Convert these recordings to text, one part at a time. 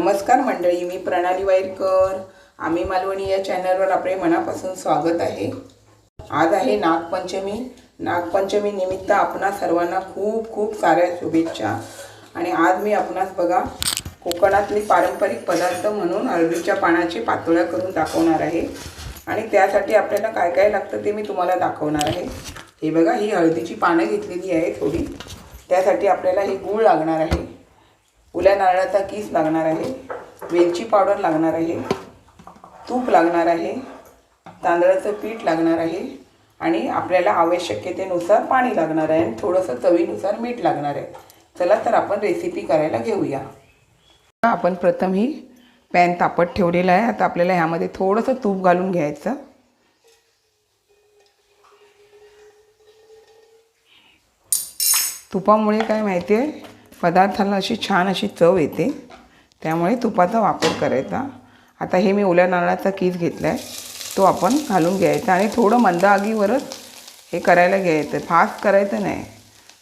नमस्कार मंडळी मी प्रणाली वाईरकर. आम्ही मालवणी या चॅनलवर आपले मनापासून स्वागत आहे. आज आहे नागपंचमी. नागपंचमी निमित्त आपणा सर्वांना खूप खूप साऱ्या शुभेच्छा. आणि आज मी आपणास बघा कोकणातली पारंपरिक पदार्थ म्हणून हळदीच्या पानाची पातोळ्या करून दाखवणार आहे. आणि त्यासाठी आपल्याला काय काय लागतं ते मी तुम्हाला दाखवणार आहे. हे बघा ही हळदीची पानं घेतलेली आहे थोडी. त्यासाठी आपल्याला हे गूळ लागणार आहे. ओल्या नारळाचा किस लागणार आहे? वेलची पावडर लागणार आहे. तूप लागणार आहे. तांदळाचं पीठ लागणार आहे. आणि आपल्याला आवश्यकतेनुसार पाणी लागणार आहे आणि थोडंसं चवीनुसार मीठ लागणार आहे. चला तर आपण रेसिपी करायला घेऊया. आपण प्रथम ही पॅन तापत ठेवलेला आहे. आता आपल्याला ह्यामध्ये थोडंसं तूप घालून घ्यायचं. तुपामुळे काय माहिती आहे? पदार्थाला अशी छान अशी चव येते. त्यामुळे तुपाचा वापर करायचा. आता हे मी ओल्या नारळाचा कीस घेतला आहे तो आपण घालून घ्यायचा आणि थोडं मंद आगीवरच हे करायला घ्यायचं. फास्ट करायचं नाही.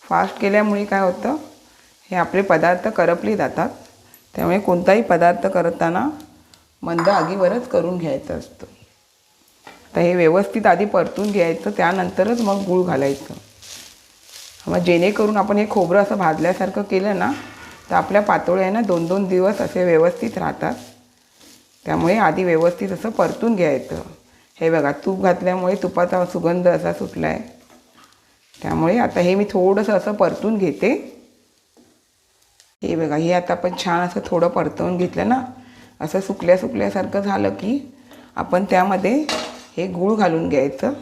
फास्ट केल्यामुळे काय होतं? हे आपले पदार्थ करपले जातात. त्यामुळे कोणताही पदार्थ करताना मंद आगीवरच करून घ्यायचं असतं. तर हे व्यवस्थित आधी परतून घ्यायचं. त्यानंतरच मग गूळ घालायचं. मग जेणेकरून आपण हे खोबरं असं भाजल्यासारखं केलं ना तर आपल्या पातोळ्या आहे ना दोन दोन दिवस असे व्यवस्थित राहतात. त्यामुळे आधी व्यवस्थित असं परतून घ्यायचं. हे बघा तूप घातल्यामुळे तुपाचा सुगंध असा सुटला आहे त्यामुळे आता हे मी थोडंसं असं परतून घेते. हे बघा हे आता आपण छान असं थोडं परतवून घेतलं ना असं सुकल्या सुकल्यासारखं झालं की आपण त्यामध्ये हे गूळ घालून घ्यायचं.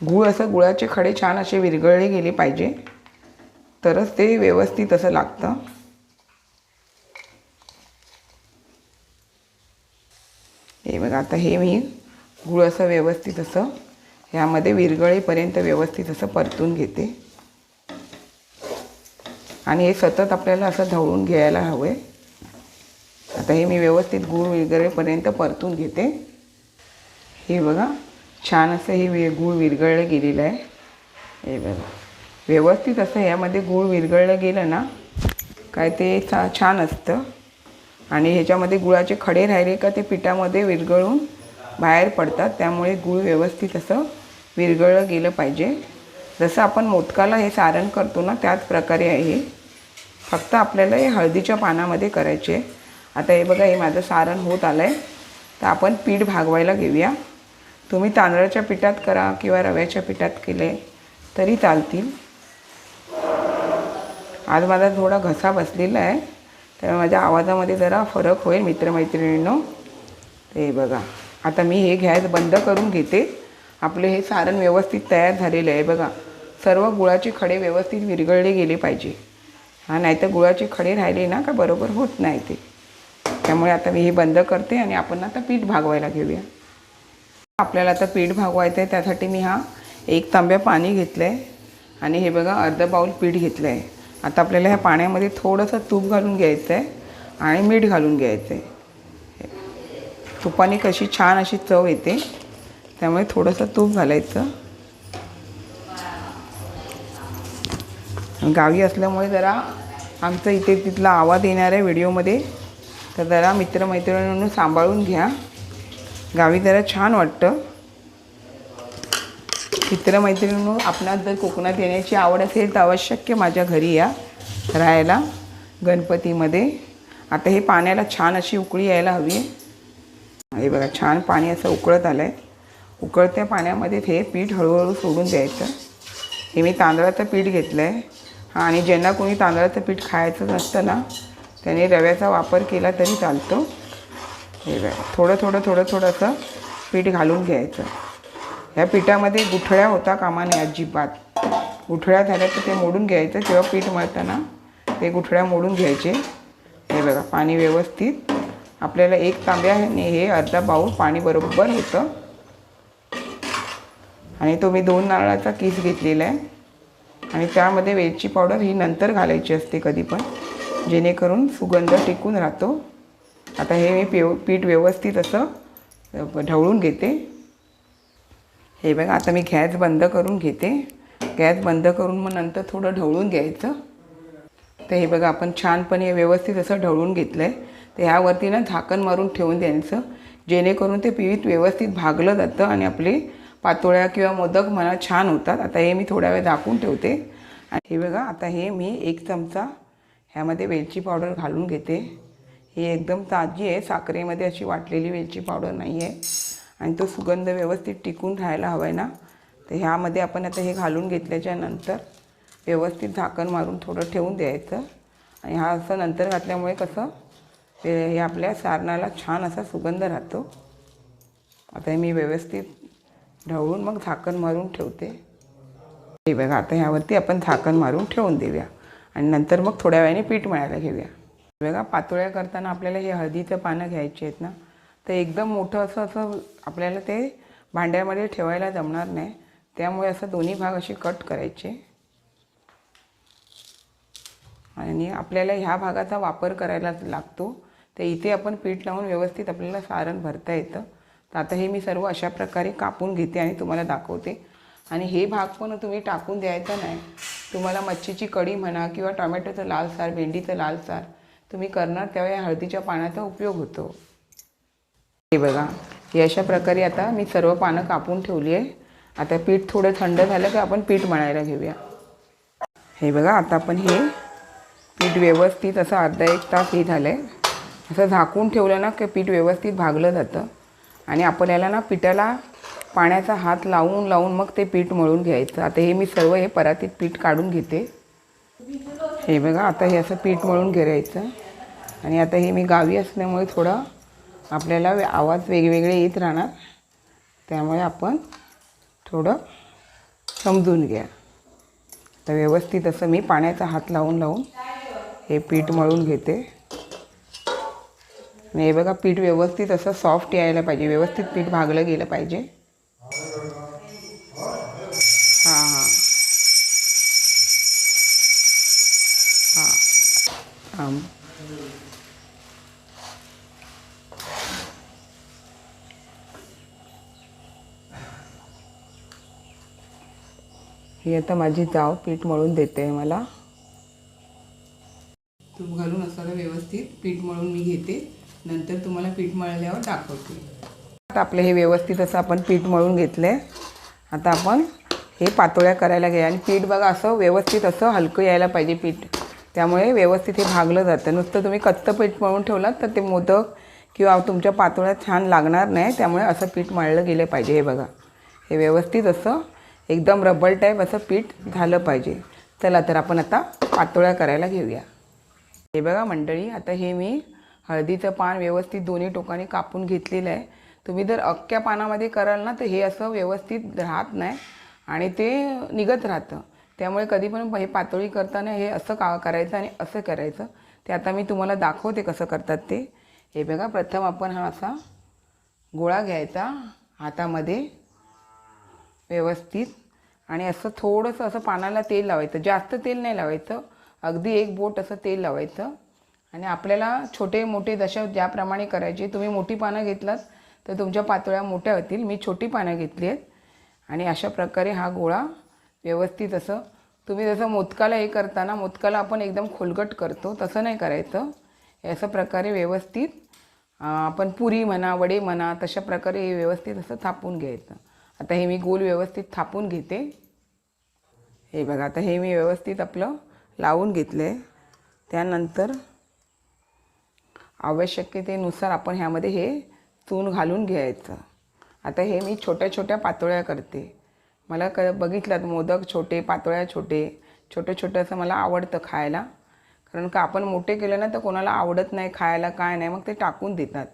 गूळ असं गुळाचे खडे छान असे विरघळले गेले पाहिजे. तरच ते व्यवस्थित असं लागतं. हे बघा आता हे मी गूळ असं व्यवस्थित असं ह्यामध्ये विरघळेपर्यंत व्यवस्थित असं परतून घेते. आणि हे सतत आपल्याला असं ढवळून घ्यायला हवं आहे आता हे मी व्यवस्थित गूळ विरघळेपर्यंत परतून घेते. हे बघा छान असं हे वि गूळ विरघळलं गेलेलं आहे. हे बघा. व्यवस्थित असं यामध्ये गूळ विरघळलं गेलं ना काय ते छा छान असतं. आणि ह्याच्यामध्ये गुळाचे खडे राहिले का ते पिठामध्ये विरघळून बाहेर पडतात. त्यामुळे गूळ व्यवस्थित असं विरघळलं गेलं पाहिजे. जसं आपण मोदकाला हे सारण करतो ना त्याच प्रकारे आहे. फक्त आपल्याला हे हळदीच्या पानामध्ये करायचे आता हे बघा हे माझं सारण होत आलं आहे तर आपण पीठ भागवायला घेऊया. तुम्ही तांदळाच्या पिठात करा किंवा रव्याच्या पिठात केले तरी चालतील. आज माझा थोडा घसा बसलेला आहे त्यामुळे माझ्या आवाजामध्ये जरा फरक होईल मित्रमैत्रिणींनो. ते बघा आता मी हे गॅस बंद करून घेते. आपले हे सारण व्यवस्थित तयार झालेलं आहे. बघा सर्व गुळाचे खडे व्यवस्थित विरघळले गेले पाहिजे. हा नाहीतर गुळाचे खडे राहिले ना का बरोबर होत नाही ते. त्यामुळे आता मी हे बंद करते आणि आपण आता पीठ भागवायला घेऊया. आपल्याला आता पीठ भागवायचं आहे त्यासाठी मी हा एक तांब्या पाणी घेतलं आहे आणि हे बघा अर्ध बाऊल पीठ घेतलं आहे आता आपल्याला ह्या पाण्यामध्ये थोडंसं तूप घालून घ्यायचं आहे आणि मीठ घालून घ्यायचं आहे तुपाने कशी छान अशी चव येते. त्यामुळे थोडंसं तूप घालायचं. गावी असल्यामुळे जरा आमचं इथे तिथला आवाज येणार आहे व्हिडिओमध्ये तर जरा मित्रमैत्रिणींनो सांभाळून घ्या. गावी जरा छान वाटतं. मित्रमैत्रिणी आपणात जर कोकणात येण्याची आवड असेल तर आवश्यक माझ्या घरी या राहायला गणपतीमध्ये. आता हे पाण्याला छान अशी उकळी यायला हवी आहे. हे बघा छान पाणी असं उकळत आलं आहे उकळत्या पाण्यामध्ये हे पीठ हळूहळू सोडून द्यायचं. हे मी तांदळाचं पीठ घेतलं आहे हां आणि ज्यांना कोणी तांदळाचं पीठ खायचं नसतं ना त्याने रव्याचा वापर केला तरी चालतो. हे बघा थोडं थोडं थोडं थोडं असं पीठ घालून घ्यायचं. ह्या पिठामध्ये गुठळ्या होता कामा नये अजिबात. गुठळ्या झाल्या तर ते मोडून घ्यायचं. तेव्हा पीठ मळताना ते गुठळ्या मोडून घ्यायचे. हे बघा पाणी व्यवस्थित. आपल्याला एक तांब्याने हे अर्धा बाऊल पाणी बरोबर होतं. आणि तो मी दोन नारळाचा किस घेतलेला आहे. आणि त्यामध्ये वेलची पावडर ही नंतर घालायची असते कधी पण जेणेकरून सुगंध टिकून राहतो. आता हे मी पेव पीठ व्यवस्थित असं ढवळून घेते. हे बघा आता मी गॅस बंद करून घेते. गॅस बंद करून मग नंतर थोडं ढवळून घ्यायचं. तर हे बघा आपण छानपणे व्यवस्थित असं ढवळून घेतलं आहे तर ह्यावरती ना झाकण मारून ठेवून द्यायचं. जेणेकरून ते पीठ व्यवस्थित भागलं जातं आणि आपले पातोळ्या किंवा मोदक मला छान होतात. आता हे मी थोड्या वेळ झाकून ठेवते. आणि हे बघा आता हे मी एक चमचा ह्यामध्ये वेलची पावडर घालून घेते. ही एकदम ताजी आहे. साखरेमध्ये अशी वाटलेली वेलची पावडर नाही आहे आणि तो सुगंध व्यवस्थित टिकून राहायला हवा आहे ना. तर ह्यामध्ये आपण आता हे घालून घेतल्याच्या नंतर व्यवस्थित झाकण मारून थोडं ठेवून द्यायचं. आणि हा असं नंतर घातल्यामुळे कसं ते हे आपल्या सारणाला छान असा सुगंध राहतो. आता हे मी व्यवस्थित ढवळून मग झाकण मारून ठेवते. हे बघा आता ह्यावरती आपण झाकण मारून ठेवून देऊया. आणि नंतर मग थोड्या वेळाने पीठ मळायला घेऊया. बघा पातोळ्या करताना आपल्याला हे हळदीचं पानं घ्यायची आहेत ना तर एकदम मोठं असं असं आपल्याला ते भांड्यामध्ये ठेवायला जमणार नाही. त्यामुळे असं दोन्ही भाग असे कट करायचे. आणि आपल्याला ह्या भागाचा वापर करायला लागतो. तर इथे आपण पीठ लावून व्यवस्थित आपल्याला सारण भरता येतं. तर आता हे मी सर्व अशा प्रकारे कापून घेते आणि तुम्हाला दाखवते. आणि हे भाग पण तुम्ही टाकून द्यायचा नाही. तुम्हाला मच्छीची कढी म्हणा किंवा टोमॅटोचं लाल सार भेंडीचं लाल सार तुम्ही करणार त्यावेळी हळदीच्या पाण्याचा उपयोग होतो. हे बघा हे अशा प्रकारे आता मी सर्व पानं कापून ठेवली आहे. आता पीठ थोडं थंड झालं की आपण पीठ मळायला घेऊया. हे बघा आता आपण हे पीठ व्यवस्थित असं अर्धा एक तास हे झालं आहे असं झाकून ठेवलं ना की पीठ व्यवस्थित भागलं जातं. आणि आपल्याला ना पिठाला पाण्याचा हात लावून लावून मग ते पीठ मळून घ्यायचं. आता हे मी सर्व हे परातीत पीठ काढून घेते. हे बघा आता हे असं पीठ मळून घ्यायचं आणि आता हे मी गावी असल्यामुळे थोडं आपल्याला आवाज वेगवेगळे येत राहणार. त्यामुळे आपण थोडं समजून घ्या. तर व्यवस्थित असं मी पाण्याचा हात लावून लावून हे पीठ मळून घेते. आणि हे बघा पीठ व्यवस्थित असं सॉफ्ट यायला पाहिजे. व्यवस्थित पीठ भागलं गेलं पाहिजे. ही आता माझी जाव पीठ मळून देते मला. तूप घालून असं व्यवस्थित पीठ मळून मी घेते. नंतर तुम्हाला पीठ मळल्यावर दाखवते. आता आपलं हे व्यवस्थित असं आपण पीठ मळून घेतलं. आहे आता आपण हे पातोळ्या करायला घ्या. आणि पीठ बघा असं व्यवस्थित असं हलकं यायला पाहिजे पीठ. त्यामुळे व्यवस्थित हे भागलं जातं. नुसतं तुम्ही कच्चं पीठ मळून ठेवलात तर ते मोदक किंवा तुमच्या पातोळ्या छान लागणार नाही. त्यामुळे असं पीठ मळलं गेलं पाहिजे. हे बघा. हे व्यवस्थित असं एकदम रबर टाईप असं पीठ झालं पाहिजे. चला तर आपण आता पातोळ्या करायला घेऊया. हे बघा मंडळी आता हे मी हळदीचं पान व्यवस्थित दोन्ही टोकाने कापून घेतलेलं आहे. तुम्ही जर अख्ख्या पानामध्ये कराल ना तर हे असं व्यवस्थित राहत नाही आणि ते निघत राहतं. त्यामुळे कधी पण हे पातोळी करताना हे असं का करायचं आणि असं करायचं ते आता मी तुम्हाला दाखवते कसं करतात ते. हे बघा प्रथम आपण हा असा गोळा घ्यायचा हातामध्ये व्यवस्थित. आणि असं थोडंसं असं पानाला तेल लावायचं. जास्त तेल नाही लावायचं. अगदी एक बोट असं तेल लावायचं. आणि आपल्याला छोटे मोठे जशा ज्याप्रमाणे करायचे तुम्ही मोठी पानं घेतलात तर तुमच्या पातोळ्या मोठ्या होतील. मी छोटी पानं घेतली आहेत. आणि अशा प्रकारे हा गोळा व्यवस्थित असं तुम्ही जसं मोदकाला हे करताना मोदकाला आपण एकदम खोलगट करतो तसं नाही करायचं. अशा प्रकारे व्यवस्थित आपण पुरी म्हणा वडे म्हणा तशा प्रकारे हे व्यवस्थित असं थापून घ्यायचं. आता हे मी गोल व्यवस्थित थापून घेते. हे बघा आता हे मी व्यवस्थित आपलं लावून घेतलं आहे त्यानंतर आवश्यकतेनुसार आपण ह्यामध्ये हे चून घालून घ्यायचं. आता हे मी छोट्या छोट्या पातोळ्या करते. मला क बघितलं मोदक छोटे पातोळ्या छोटे. छोटं छोटं असं मला आवडतं खायला. कारण का आपण मोठे केले ना तर कोणाला आवडत नाही खायला काय नाही मग ते टाकून देतात.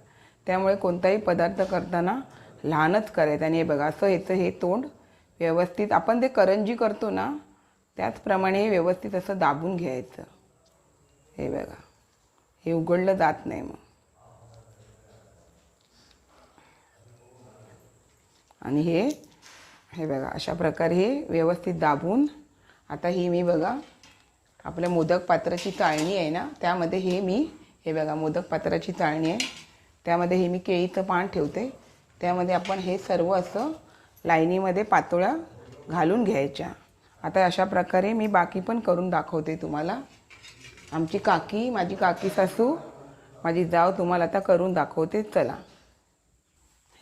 त्यामुळे कोणताही पदार्थ करताना लहानच करायचं. आणि हे बघा असं ह्याचं हे तोंड व्यवस्थित आपण ते करंजी करतो ना त्याचप्रमाणे हे व्यवस्थित असं दाबून घ्यायचं. हे बघा. हे उघडलं जात नाही मग. आणि हे हे बघा अशा प्रकारे हे व्यवस्थित दाबून आता ही मी बघा आपल्या मोदक पात्राची चाळणी आहे ना त्यामध्ये हे मी हे बघा मोदक पात्राची चाळणी आहे. त्यामध्ये हे मी केळीचं पान ठेवते. त्यामध्ये आपण हे सर्व असं लाईनीमध्ये पातोळ्या घालून घ्यायच्या. आता अशा प्रकारे मी बाकी पण करून दाखवते तुम्हाला. आमची काकी माझी काकी सासू माझी जाव तुम्हाला आता करून दाखवते. चला.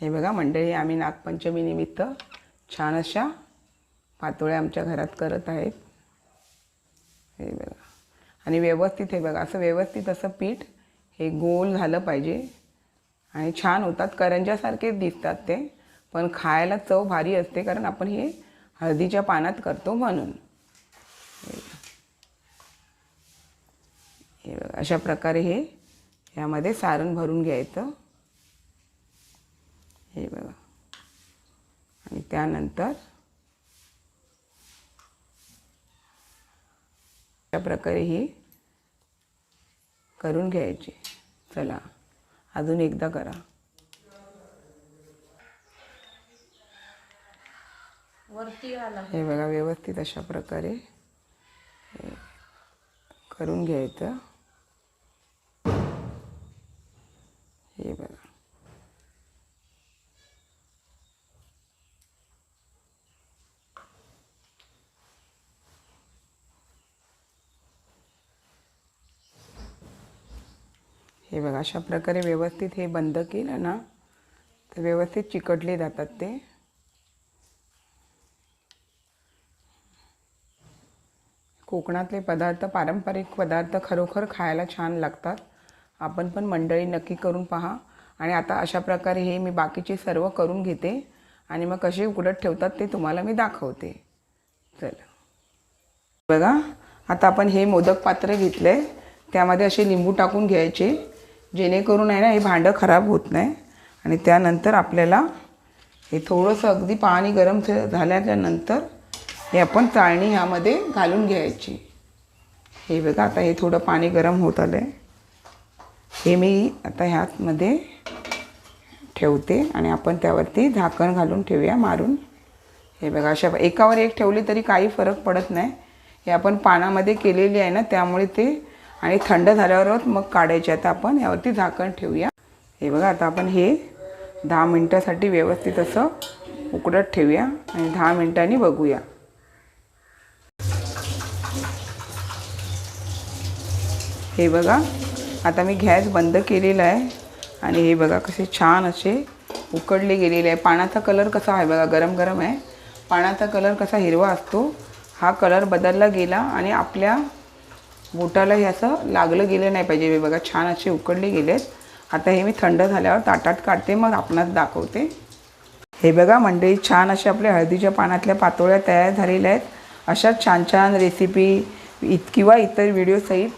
हे बघा मंडळी आम्ही नागपंचमी निमित्त छान अशा पातोळ्या आमच्या घरात करत आहेत. हे बघा. आणि व्यवस्थित हे बघा असं व्यवस्थित असं पीठ हे गोल झालं पाहिजे. आणि छान होतात. करंजासारखेच दिसतात ते. पण खायला चव भारी असते कारण आपण हे हळदीच्या पानात करतो म्हणून. हे बघा अशा प्रकारे हे यामध्ये सारण भरून घ्यायचं. हे बघा. आणि त्यानंतर अशा प्रकारे ही करून घ्यायची. चला अजून एकदा करा. वरती हे बघा व्यवस्थित अशा प्रकारे करून घ्यायचं हे बघा. हे बघा अशा प्रकारे व्यवस्थित हे बंद केलं ना तर व्यवस्थित चिकटले जातात ते. कोकणातले पदार्थ पारंपरिक पदार्थ खरोखर खायला छान लागतात. आपण पण मंडळी नक्की करून पहा. आणि आता अशा प्रकारे हे मी बाकीचे सर्व करून घेते. आणि मग कसे उकडत ठेवतात ते तुम्हाला मी दाखवते. चला. बघा आता आपण हे मोदक पात्र घेतलं. आहे त्यामध्ये असे लिंबू टाकून घ्यायचे. जेणेकरून आहे ना हे भांडं खराब होत नाही. आणि त्यानंतर आपल्याला हे थोडंसं अगदी पाणी गरम झाल्याच्यानंतर हे आपण चाळणी ह्यामध्ये घालून घ्यायची. हे बघा आता हे थोडं पाणी गरम होत आलं आहे हे मी आता ह्यातमध्ये ठेवते आणि आपण त्यावरती झाकण घालून ठेवूया मारून. हे बघा अशा एकावर एक ठेवली तरी काही फरक पडत नाही. हे आपण पानामध्ये केलेली आहे ना त्यामुळे ते आणि थंड झाल्यावरच मग काढायचे. आता आपण यावरती झाकण ठेवूया. हे बघा आता आपण हे दहा मिनटासाठी व्यवस्थित असं उकडत ठेवूया आणि दहा मिनटांनी बघूया. हे बघा. आता मी गॅस बंद केलेला आहे. आणि हे बघा कसे छान असे उकडले गेलेले आहे. पाण्याचा कलर कसा आहे बघा गरम गरम आहे. पाण्याचा कलर कसा हिरवा असतो हा कलर बदलला गेला आणि आपल्या बोटाला हे असं लागलं गेलं नाही पाहिजे. हे बघा छान असे उकडले गेलेत. आता हे मी थंड झाल्यावर ताटात काढते मग आपणास दाखवते. हे बघा मंडळी छान असे आपल्या हळदीच्या पानातल्या पातोळ्या तयार झालेल्या आहेत. अशा छान छान रेसिपी इत किंवा इतर व्हिडिओसहित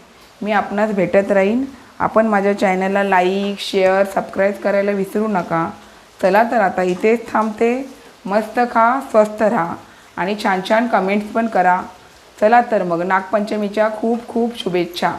मी आपणास भेटत राहीन. आपण माझ्या चॅनलला लाईक शेअर सबस्क्राईब करायला विसरू नका. चला तर आता इथेच थांबते. मस्त खा स्वस्थ राहा आणि छान छान कमेंट्स पण करा. चला तर मग नागपंचमीच्या खूप खूप शुभेच्छा.